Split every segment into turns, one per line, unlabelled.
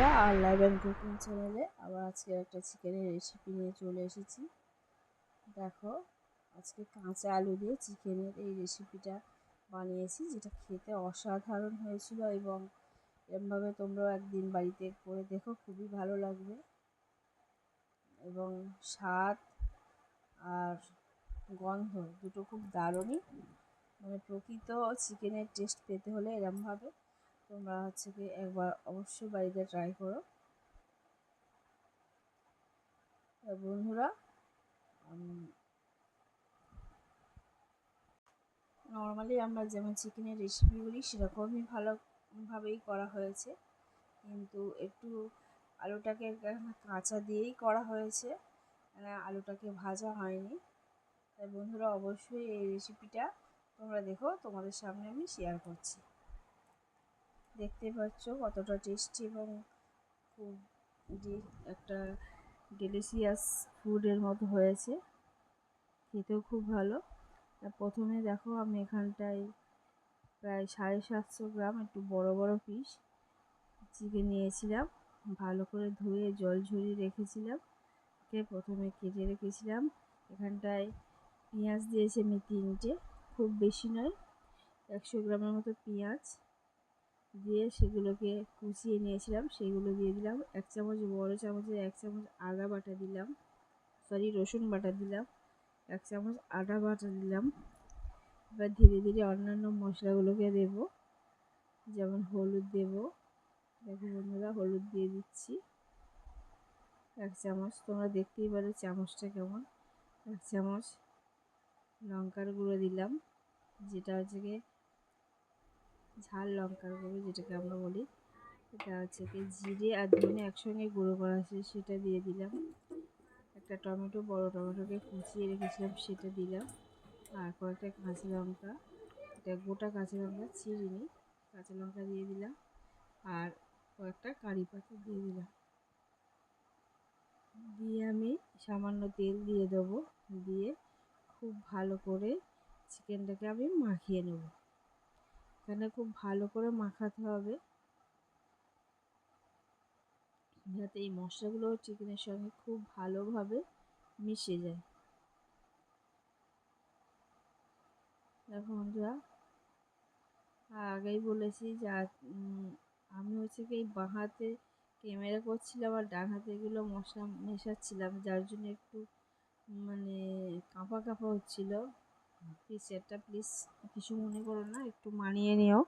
বন্ধুরা আর live cooking চ্যানেলে আবার আজকে একটা চিকেনের রেসিপি নিয়ে চলে এসেছি। দেখো, আজকে কাঁচা আলু দিয়ে চিকেনের এই রেসিপিটা বানিয়েছি, যেটা খেতে অসাধারণ হয়েছিল এবং এরমভাবে তোমরাও একদিন বাড়িতে করে দেখো, খুবই ভালো লাগবে। এবং স্বাদ আর গন্ধ দুটো খুব দারুণই। মানে প্রকৃত চিকেনের টেস্ট পেতে হলে এরমভাবে তোমরা হচ্ছে কি একবার অবশ্যই বাড়িতে ট্রাই করো। বন্ধুরা নর্মালি আমরা যেমন চিকেনের রেসিপি করি সেরকমই ভালোভাবেই করা হয়েছে। কিন্তু একটু আলুটাকে কাঁচা দিয়েই করা হয়েছে। মানে আলুটাকে ভাজা হয়নি। তাই বন্ধুরা, অবশ্যই এই রেসিপিটা তোমরা দেখো, তোমাদের সামনে আমি শেয়ার করছি। দেখতে পাচ্ছ কতটা টেস্টি এবং খুব একটা ডেলিশিয়াস ফুডের মতো হয়েছে। খেতেও খুব ভালো। প্রথমে দেখো আমি এখানটায় প্রায় সাড়ে সাতশো গ্রাম একটু বড় বড় পিস চিকেন নিয়েছিলাম। ভালো করে ধুয়ে জল ঝরিয়ে রেখেছিলাম। প্রথমে কেটে রেখেছিলাম। এখানটায় পেঁয়াজ দিয়েছি আমি তিনটে। খুব বেশি নয়, একশো গ্রামের মতো পেঁয়াজ। দিয়ে সেগুলোকে কুচিয়ে নিয়েছিলাম, সেগুলো দিয়ে দিলাম। এক চামচ বড় চামচের এক চামচ আদা বাটা দিলাম। সরি রসুন বাটা দিলাম। এক চামচ আদা বাটা দিলাম। এবার ধীরে ধীরে অন্যান্য মশলাগুলোকে দেব। যেমন হলুদ দেব। দেখো বন্ধুরা, হলুদ দিয়ে দিচ্ছি। এক চামচ, তোমরা দেখতেই পারো চামচটা কেমন। এক চামচ লঙ্কার গুঁড়ো দিলাম, যেটা হচ্ছে গিয়ে ঝাল লঙ্কার গুঁড়ো যেটাকে আমরা বলি। এটা হচ্ছে কি জিরে আর ধনে একসঙ্গে গুঁড়ো করা আছে, সেটা দিয়ে দিলাম। একটা টমেটো, বড় টমেটোকে কুচিয়ে রেখেছিলাম, সেটা দিলাম। আর কয়েকটা কাঁচা লঙ্কা, এটা গোটা কাঁচা লঙ্কা চিরিনি কাঁচা লঙ্কা দিয়ে দিলাম। আর কয়েকটা কারি পাতা দিয়ে দিলাম। দিয়ে আমি সামান্য তেল দিয়ে দেবো। দিয়ে খুব ভালো করে চিকেনটাকে আমি মাখিয়ে নেব। এখানে খুব ভালো করে মাখাতে হবে। যাতে এই মশলাগুলো চিকেনের সঙ্গে খুব ভালোভাবে মিশে যায়। দেখো বন্ধুরা আগেই বলেছি যে আমি হচ্ছে কি বাঁ হাতে ক্যামেরা করছিলাম আর ডান হাতে এগুলো মশলা মেশাচ্ছিলাম, যার জন্য একটু মানে কাঁপা কাঁপা হচ্ছিল। প্লিজ প্লিজ কিছু মনে করো না, একটু মানিয়ে নিও।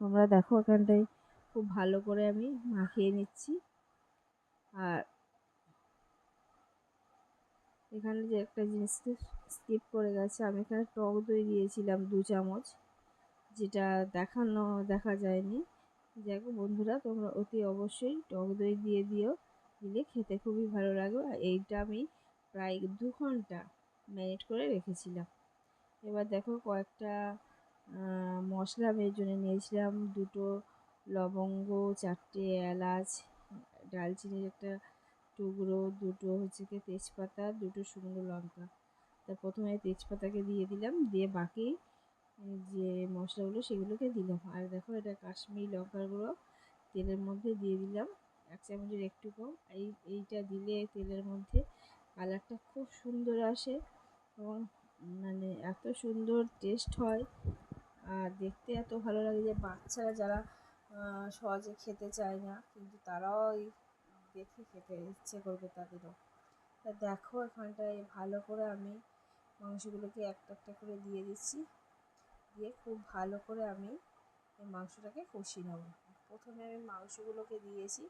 তোমরা দেখো এখানটায় খুব ভালো করে আমি মাখিয়ে নিচ্ছি। আর এখানে যে একটা জিনিস স্কিপ করে গেছে, আমি এখানে টক দই দিয়েছিলাম দু চামচ, যেটা দেখানো, দেখা যায়নি। দেখো বন্ধুরা, তোমরা অতি অবশ্যই টক দই দিয়ে দিও, দিলে খেতে খুবই ভালো লাগবে। আর এইটা আমি প্রায় দু ঘণ্টা ম্যারিনেট করে রেখেছিলাম। এবার দেখো কয়েকটা মশলা এর জন্য নিয়েছিলাম। দুটো লবঙ্গ, চারটে এলাচ, ডালচিনির একটা টুকরো, দুটো হচ্ছে কি তেজপাতা, দুটো শুকনো লঙ্কা। তা প্রথমে তেজপাতাকে দিয়ে দিলাম, দিয়ে বাকি যে মশলাগুলো সেগুলোকে দিলাম। আর দেখো এটা কাশ্মীরি লঙ্কার গুঁড়ো, তেলের মধ্যে দিয়ে দিলাম এক চামচের একটু কম। এই, এইটা দিলে তেলের মধ্যে কালারটা খুব সুন্দর আসে এবং মানে এত সুন্দর টেস্ট হয়। আর দেখতে এত ভালো লাগে যে বাচ্চারা যারা সহজে খেতে চায় না, কিন্তু তারাও এই দেখে খেতে ইচ্ছে করবে তাদেরও। তা দেখো এখানটায় ভালো করে আমি মাংসগুলোকে একটা একটা করে দিয়ে দিচ্ছি। দিয়ে খুব ভালো করে আমি এই মাংসটাকে কষিয়ে নেব। প্রথমে আমি মাংসগুলোকে দিয়েছি।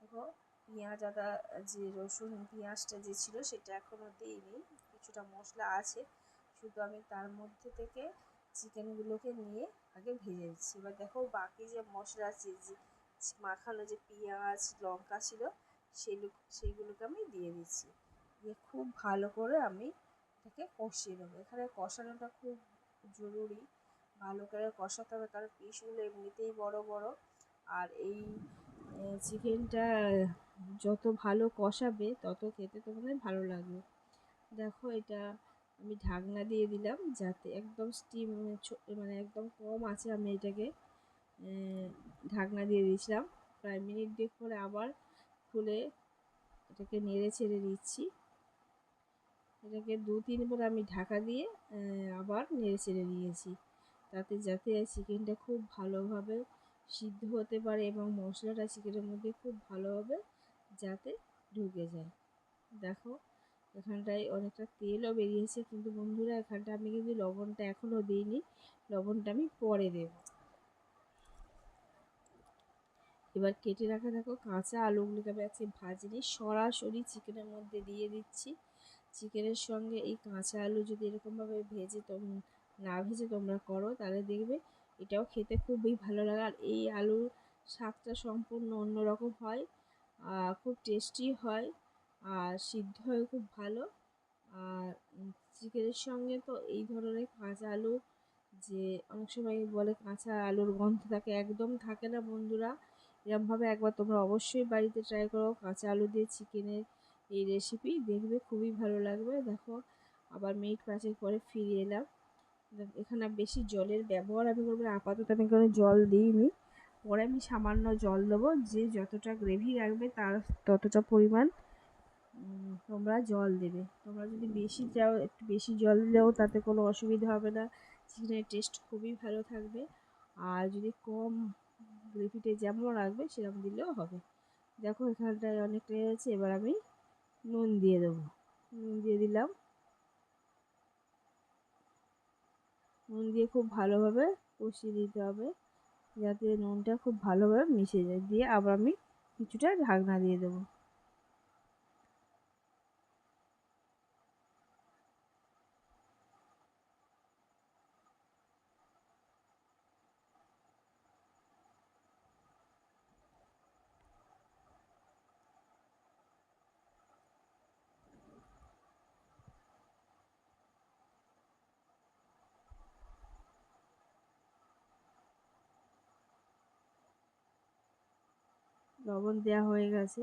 দেখো, পেঁয়াজ আদা, যে রসুন, পেঁয়াজটা যে ছিল সেটা এখনও দিইনি। কিছুটা মশলা আছে। শুধু আমি তার মধ্যে থেকে চিকেনগুলোকে নিয়ে আগে ভেজে দিচ্ছি এবার দেখো বাকি যে মশলা আছে, যে মাখানো যে পেঁয়াজ, লঙ্কা ছিল সেগুলো সেইগুলোকে আমি দিয়ে দিচ্ছি। দিয়ে খুব ভালো করে আমি এটাকে কষিয়ে নেব। এখানে কষানোটা খুব জরুরি। ভালো করে কষাতে হবে, কারণ পিসগুলো এমনিতেই বড় বড়। আর এই চিকেনটা যত ভালো কষাবে, তত খেতে তোমাদের ভালো লাগবে। দেখো এটা আমি ঢাকনা দিয়ে দিলাম যাতে একদম স্টিম মানে একদম কম আছে আমি এটাকে ঢাকনা দিয়ে দিয়েছিলাম। প্রায় মিনিট দেখ পরে আবার খুলে এটাকে নেড়ে ছেড়ে দিচ্ছি। এটাকে দু তিনবার আমি ঢাকা দিয়ে আবার নেড়ে ছেড়ে দিয়েছি। তাতে যাতে চিকেনটা খুব ভালোভাবে সিদ্ধ হতে পারে এবং মশলাটা চিকেনের মধ্যে খুব ভালোভাবে যাতে ঢুকে যায়। দেখো এখানটায় অনেকটা তেলও বেরিয়েছে। কিন্তু বন্ধুরা, এখানটা আমি কিন্তু লবণটা এখনও দিইনি। লবণটা আমি পরে দেব। এবার কেটে রাখা দেখো, কাঁচা আলুগুলোকে আমি আজকে ভাজিনি। সরাসরি চিকেনের মধ্যে দিয়ে দিচ্ছি। চিকেনের সঙ্গে এই কাঁচা আলু যদি এরকমভাবে ভেজে তোম, না ভেজে তোমরা করো, তাহলে দেখবে এটাও খেতে খুবই ভালো লাগে। আর এই আলুর স্বাদটা সম্পূর্ণ অন্যরকম হয় খুব টেস্টি হয়। আর সিদ্ধ হয় খুব ভালো। আর চিকেনের সঙ্গে তো এই ধরনের কাঁচা আলু যে অনেক সময় বলে কাঁচা আলুর গন্ধ থাকে, একদম থাকে না বন্ধুরা। এরমভাবে একবার তোমরা অবশ্যই বাড়িতে ট্রাই করো কাঁচা আলু দিয়ে চিকেনের এই রেসিপি দেখবে খুবই ভালো লাগবে। দেখো, আবার মিনিট পাঁচেক পরে ফিরে এলাম। এখানে বেশি জলের ব্যবহার আমি করব আপাতত আমি কোনো জল দিইনি। পরে আমি সামান্য জল দেবো, যে যতটা গ্রেভি রাখবে তার ততটা পরিমাণ তোমরা জল দেবে। তোমরা যদি বেশি চাও, একটু বেশি জল দিলেও তাতে কোনো অসুবিধা হবে না। চিকেনের টেস্ট খুবই ভালো থাকবে। আর যদি কম গ্রেভিতে যেমন রাখবে, সেরকম দিলেও হবে। দেখো, এখানটায় অনেকটাই আছে, এবার আমি নুন দিয়ে দেবো। নুন দিয়ে দিলাম। নুন দিয়ে খুব ভালোভাবে কষিয়ে দিতে হবে, যাতে নুনটা খুব ভালোভাবে মিশে যায়। দিয়ে আবার আমি কিছুটা ঢাকনা দিয়ে দেবো। লবণ দেওয়া হয়ে গেছে।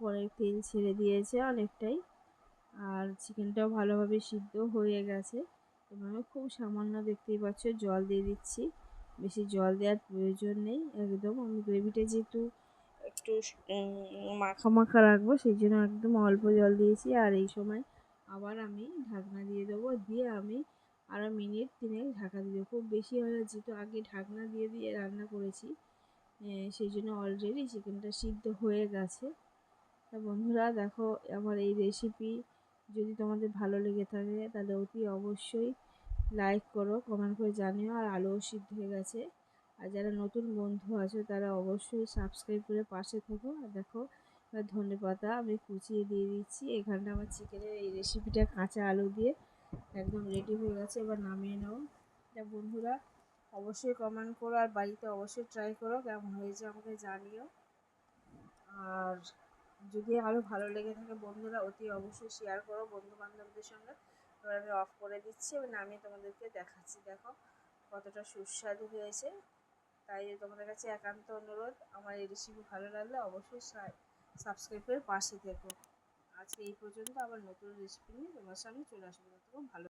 পরে তেল ছেড়ে দিয়েছে অনেকটাই। আর চিকেনটাও ভালোভাবে সিদ্ধ হয়ে গেছে। এভাবে খুব সামান্য দেখতেই পাচ্ছ, জল দিয়ে দিচ্ছি। বেশি জল দেওয়ার প্রয়োজন নেই। একদম আমি গ্রেভিটা যেহেতু একটু মাখা মাখা রাখব, সেই জন্য একদম অল্প জল দিয়েছি। আর এই সময় আবার আমি ঢাকনা দিয়ে দেবো। দিয়ে আমি আরও মিনিট তিনেক ঢাকা দিয়ে খুব বেশি হলে যেহেতু আগে ঢাকনা দিয়ে দিয়ে রান্না করেছি। সেই জন্য অলরেডি চিকেনটা সিদ্ধ হয়ে গেছে। তা বন্ধুরা, দেখো আমার এই রেসিপি যদি তোমাদের ভালো লেগে থাকে, তাহলে অতি অবশ্যই লাইক করো কমেন্ট করে জানিও। আর আলোও সিদ্ধ হয়ে গেছে। আর যারা নতুন বন্ধু আছে, তারা অবশ্যই সাবস্ক্রাইব করে পাশে থেকো। আর দেখো ধনে পাতা আমি কুচিয়ে দিয়ে দিচ্ছি। এখানটা আমার চিকেনের এই রেসিপিটা কাঁচা আলু দিয়ে একদম রেডি হয়ে গেছে। এবার নামিয়ে নাও। তা বন্ধুরা, অবশ্যই কমেন্ট করো আর বাড়িতে অবশ্যই ট্রাই করো। কেমন হয়েছে আমাকে জানিও। আর যদি আরও ভালো লেগে থাকে বন্ধুরা, অতি অবশ্যই শেয়ার করো বন্ধু বান্ধবদের সঙ্গে। এবার আমি অফ করে দিচ্ছি। এবং নামিয়ে তোমাদেরকে দেখাচ্ছি। দেখো, কতটা সুস্বাদু হয়েছে। তাই তোমাদের কাছে একান্ত অনুরোধ, আমার এই রেসিপি ভালো লাগলে অবশ্যই সাবস্ক্রাইব করে পাশে থেকো। আজকে এই পর্যন্ত আবার নতুন রেসিপি নিয়ে তোমার সামনে চলে আসব। ভালো